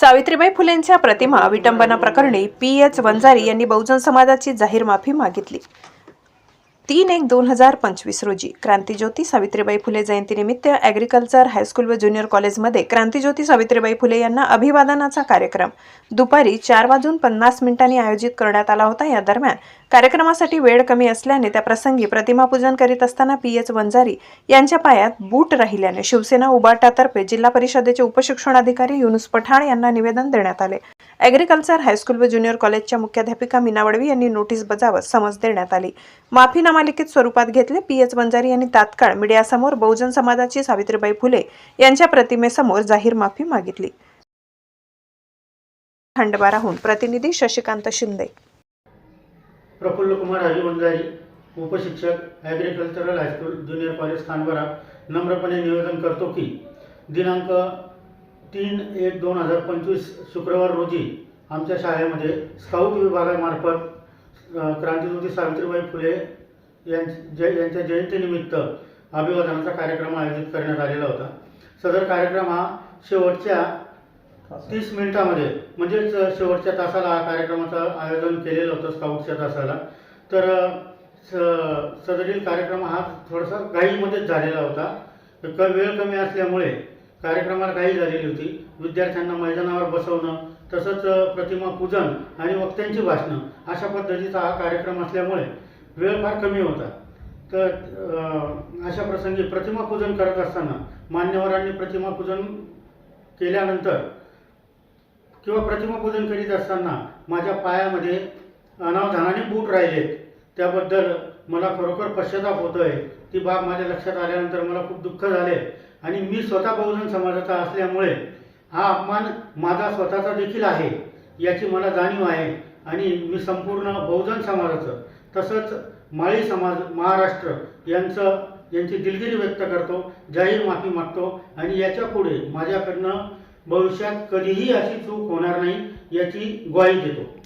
सावित्रीबाई फुलेंच्या प्रतिमा विटंबना प्रकरणी पी एच वंजारी यांनी बहुजन समाजाची जाहीर माफी मागितली. तीन एक दोन हजार पंचवीस रोजी क्रांतीज्योती सावित्रीबाई फुले जयंतीनिमित्त ॲग्रिकल्चर हायस्कूल व ज्युनियर कॉलेजमध्ये क्रांतीज्योती सावित्रीबाई फुले यांना अभिवादनाचा कार्यक्रम. दुपारी चार वाजून पन्नास मिनिटांनी आयोजित करण्यात आला होता. या दरम्यान कार्यक्रमासाठी वेळ कमी असल्याने त्या प्रसंगी प्रतिमापूजन करीत असताना पी एच वंजारी यांच्या पायात बूट राहिल्याने शिवसेना उबाटातर्फे जिल्हा परिषदेचे उपशिक्षणाधिकारी युनुस पठाण यांना निवेदन देण्यात आले. ॲग्रिकल्चर हायस्कूल व ज्युनियर कॉलेजच्या मुख्याध्यापिका मीना वडवी यांनी नोटीस बजावत समज देण्यात आली. माफीनामा लिखित स्वरूपात घेतले पी. एच वंजारी यांनी तात्काळ मीडियासमोर बहुजन समाजाची सावित्रीबाई फुले यांच्या प्रतिमेसमोर जाहीर माफी मागितली. खंडबाराहून प्रतिनिधी Shashikant Shinde. Praful Kumar Rajvanjari उपशिक्षक agricultural high school junior college Khanbara नम्रपणे निवेदन करतो की दिनांक तीन एक दोन हजार पंचवीस शुक्रवार रोजी आमच्या शाळेमध्ये स्काउट विभागामार्फत क्रांतिज्योती सावित्रीबाई फुले यां जय यांच्या जयंतीनिमित्त अभिवादनाचा कार्यक्रम आयोजित करण्यात आलेला होता. सदर कार्यक्रम हा शेवटच्या तीस मिनिटामध्ये म्हणजेच शेवटच्या तासाला हा कार्यक्रमाचं आयोजन केलेलं होतं स्काउटच्या तासाला. तर स सदरील कार्यक्रम हा थोडासा घाईमध्येच झालेला होता. क वेळ कमी असल्यामुळे कार्यक्रमाला घाई झालेली होती. विद्यार्थ्यांना मैदानावर बसवणं तसंच प्रतिमा पूजन आणि वक्त्यांची भाषणं अशा पद्धतीचा हा कार्यक्रम असल्यामुळे वेळ फार कमी होता. तर अशा प्रसंगी प्रतिमा पूजन करत असताना मान्यवरांनी प्रतिमा पूजन केल्यानंतर किंवा प्रतिमा पूजन करीत असताना माझ्या पायामध्ये अनावधानाने बूट राहिलेत. त्याबद्दल मला खरोखर पश्चाताप होतो आहे ती बाब माझ्या लक्षात आल्यानंतर मला खूप दुःख झाले. आणि मी स्वतः बहुजन समाजाचा असल्यामुळे हा अपमान माझा स्वतःचा देखील आहे याची मला जाणीव आहे. आणि मी संपूर्ण बहुजन समाजाचं तसंच माळी समाज महाराष्ट्र यांचं यांची दिलगिरी व्यक्त करतो जाहीर माफी मागतो. आणि याच्यापुढे माझ्याकडनं भविष्यात कधीही अशी चूक होणार नाही याची ग्वाही देतो.